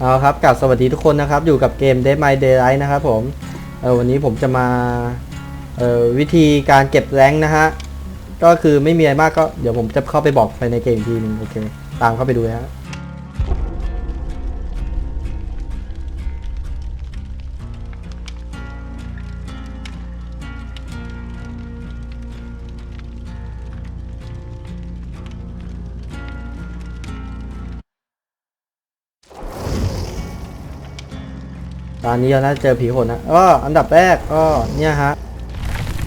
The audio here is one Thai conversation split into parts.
เอาครับกลับสวัสดีทุกคนนะครับ อยู่กับเกม Dead My Daylight นะครับผมเออวันนี้ผมจะมาเออวิธีการเก็บแรงนะฮะ ก็คือไม่มีอะไรมากก็เดี๋ยวผมจะเข้าไปบอกไปในเกมทีนึงโอเค ตามเข้าไปดูนะฮะ ตอนนี้เราน่าจะเจอผีโหดนะก็อันดับแรกก็เนี่ยฮะ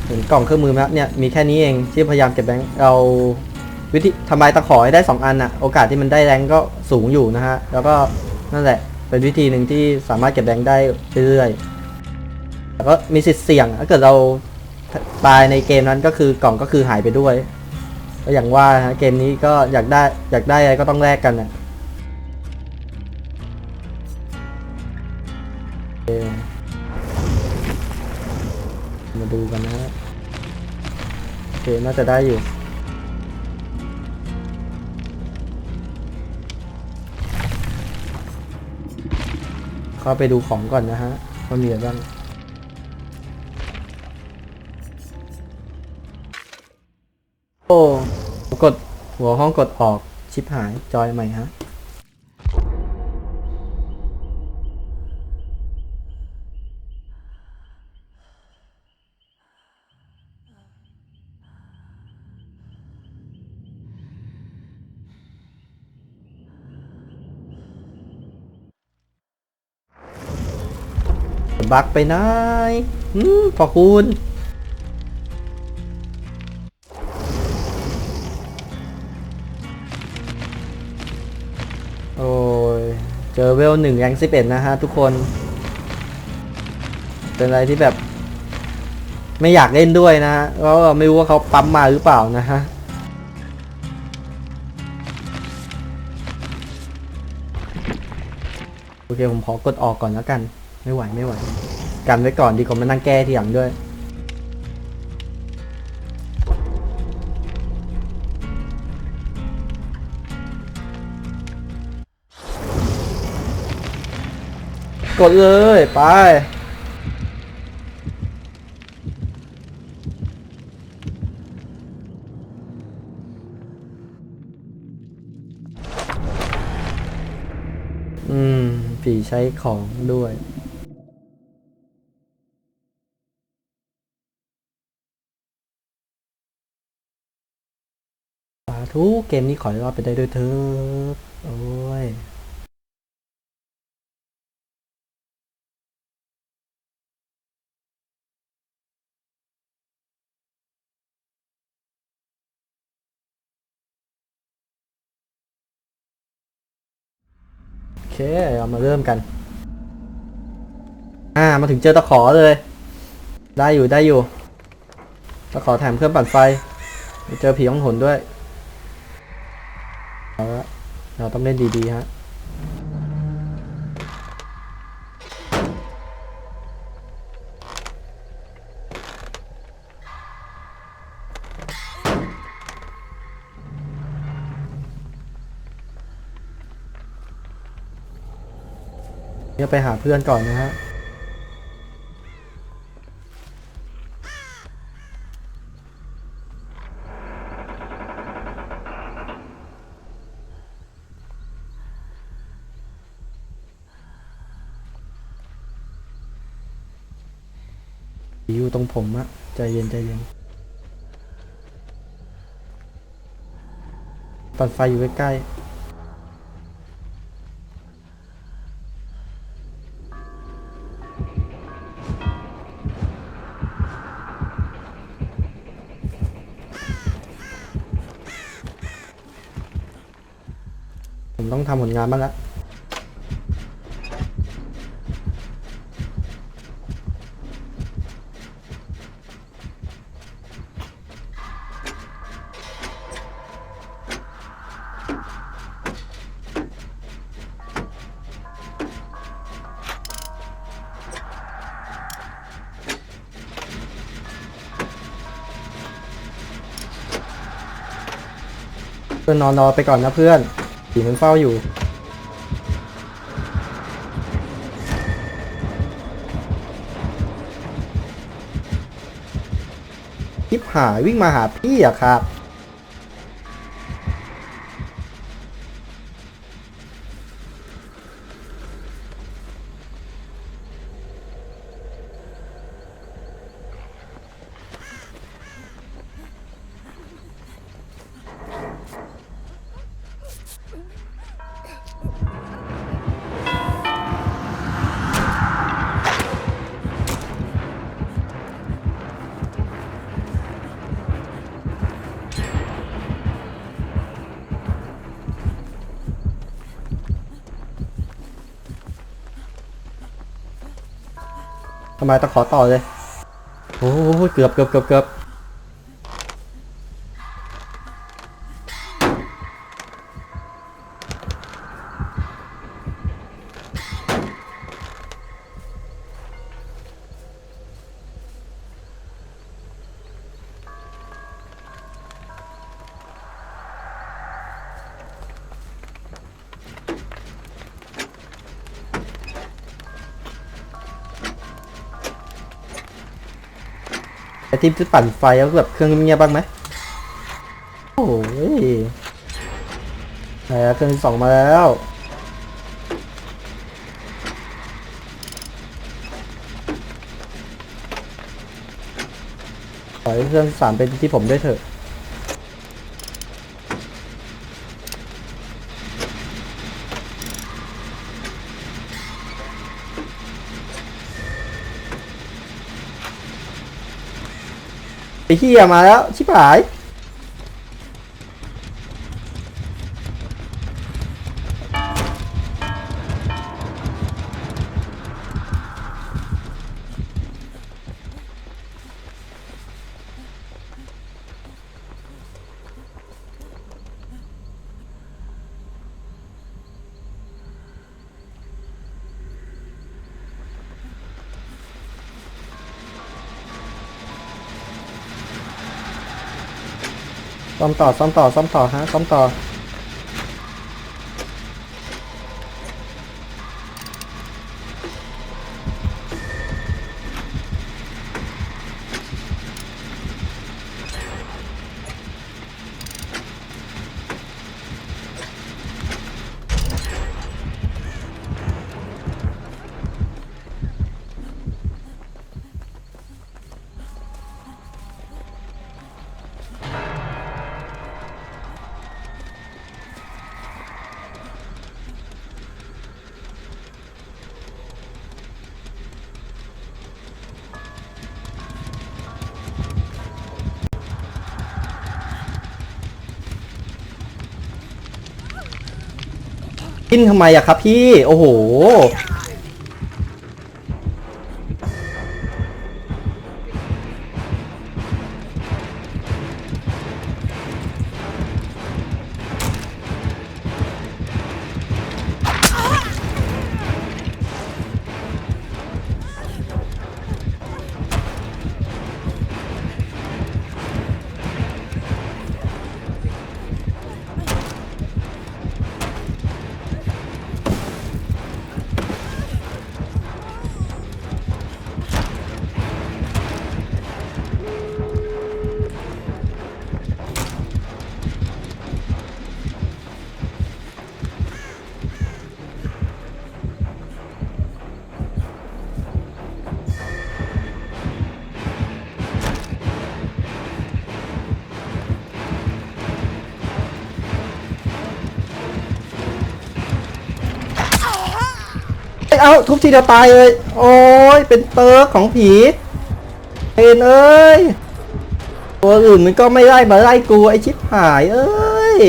เห็นกล่องเครื่องมือไหมเนี่ยมีแค่นี้เองที่พยายามเก็บแบงค์เราวิธีทำลายตะขอให้ได้ 2 อันอะโอกาสที่มันได้แรงก็สูงอยู่นะฮะ แล้วก็นั่นแหละเป็นวิธีหนึ่งที่สามารถเก็บแบงค์ได้เรื่อยๆแต่ก็มีสิทธิ์เสี่ยงถ้าเกิดเราตายในเกมนั้นก็คือกล่องก็คือหายไปด้วย ก็อย่างว่าฮะเกมนี้ก็อยากได้อยากได้อะไรก็ต้องแลกกันนะ ดูกันนะโอเคน่าจะได้อยู่เขาไปดูของก่อนนะฮะว่ามีอะไรบ้างโอ้กดหัวห้องกดออกชิปหายจอยใหม่ฮะ บักไปไหนอืมพอคุณโอ้ย เจอเวลหนึ่งแรงสิบเอ็ดนะฮะทุกคน เป็นอะไรที่แบบ ไม่อยากเล่นด้วยนะฮะเพราะไม่รู้ว่าเขาปั๊มมาหรือเปล่านะฮะโอเค ผมขอกดออกก่อนแล้วกัน ไม่ไหวไม่ไหว กันไว้ก่อนดีกว่ามานั่งแก้ทีหลังด้วยกดเลยไปอืมผีใช้ของด้วย ธุเกมนี้ขอให้รอดไปได้ด้วยเถิดโอ้ยโอเคเรามาเริ่มกัน อ่า มาถึงเจอตะขอเลย ได้อยู่ได้อยู่ ตะขอแถมเครื่องปั่นไฟ เจอผีของหนด้วย เราต้องเล่นดีๆฮะเนี่ยไปหาเพื่อนก่อนนะฮะ อยู่ตรงผมอะใจเย็นใจเย็นปั่นไฟอยู่ใกล้ๆผมต้องทำผลงานบ้างละ พื่อนนอนรอไปก่อนนะเพื่อนผีมันเฝ้าอยู่ คลิปหายวิ่งมาหาพี่อะครับ ทำไมตะขอต่อเลย โอ้เกือบเกือบเกือบเกือบ ไอทีมที่ปั่นไฟแล้วแบบเครื่องเงียบบ้างไหมโอ้ยไหนอะเครื่องที่สองมาแล้วขอให้เครื่องที่สามเป็นที่ผมด้วยเถอะ ไอ้เหี้ยมาแล้ว ชิบหาย ซ่อมต่อซ่อมต่อซ่อมต่อฮะซ่อมต่อ กินทำไมอะครับพี่ โอ้โห เอ้าทุบทีเดียวตายเลย โอ้ยเป็นเติร์กของผีเอ็นเอ้ย ตัวอื่นมันก็ไม่ไล่มาไล่กูไอชิบหายเอ้ย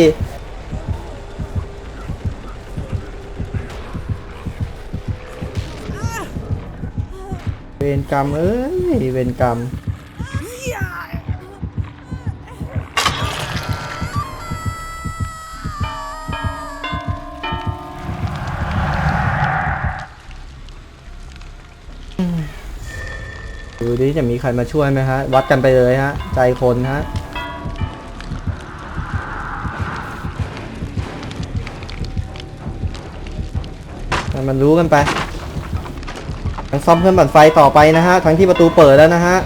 เวรกรรมเอ้ยเวรกรรม ดูดิจะมีใครมาช่วยไหมฮะ วัดกันไปเลยฮะ ใจคนฮะมันรู้กันไปทั้ซ่อมเครื่องปั่นไฟต่อไปนะฮะ ทั้งที่ประตูเปิดแล้วนะฮะ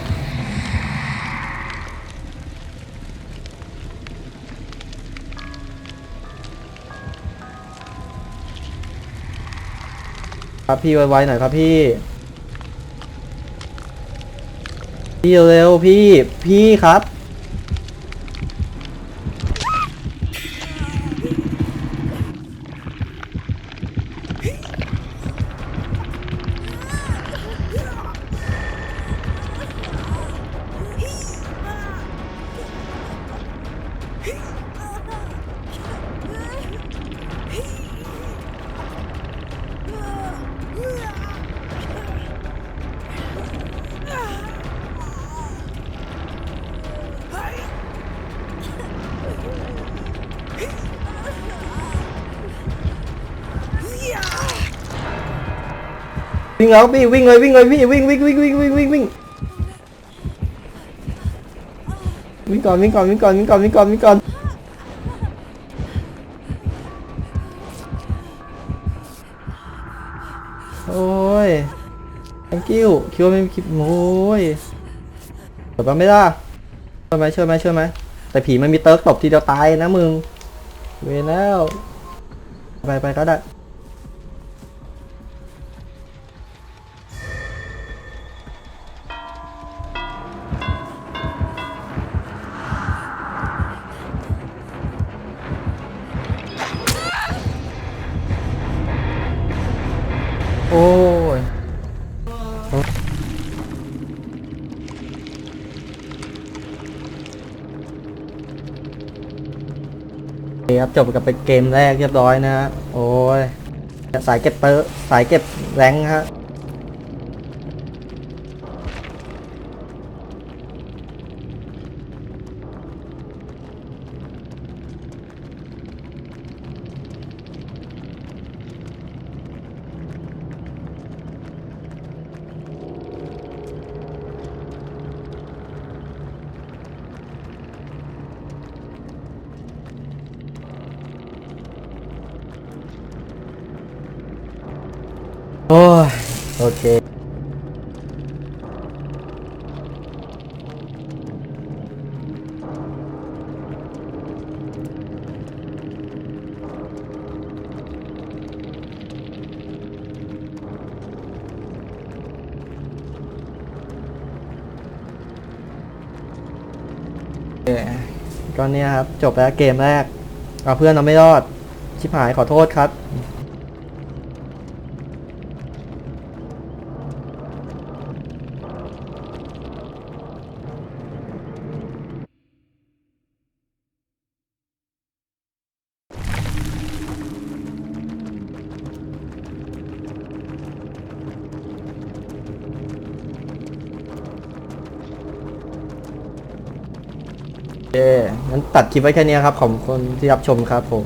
ครับพี่ไวๆหน่อยครับพี่ พี่เร็วพี่พี่ครับ วิ่งแล้วพี่วิ่งเลยวิ่งเลยพี่วิ่งวิ่งวิ่งวิ่งวิ่งวิ่งวิ่งวิ่งก่อนวิ่งก่อนวิ่งก่อนวิ่งก่อนวิ่งก่อนวิ่งก่อนโอ้ย thank you คิดว่าไม่มีคลิปโอ้ยเดี๋ยวแป๊บไม่ได้ช่วยไหมช่วยไหมช่วยไหมแต่ผีมันมีเติร์กตบทีเดียวตายนะมึงเวแล้วไปไปก็ได้ คครับจบกับเป็นเกมแรกเรียบร้อยนะฮะโอ้ยสายเก็บเตอร์สายเก็บแรงค์ฮะ โอ้ย โอเคก็เนี่ยครับ จบแล้วเกมแรกเอาเพื่อนเราไม่รอด ชิบหายขอโทษครับ เคงั้นตัดคลิปไว้แค่นี้ครับ ขอบคุณที่รับชมครับผม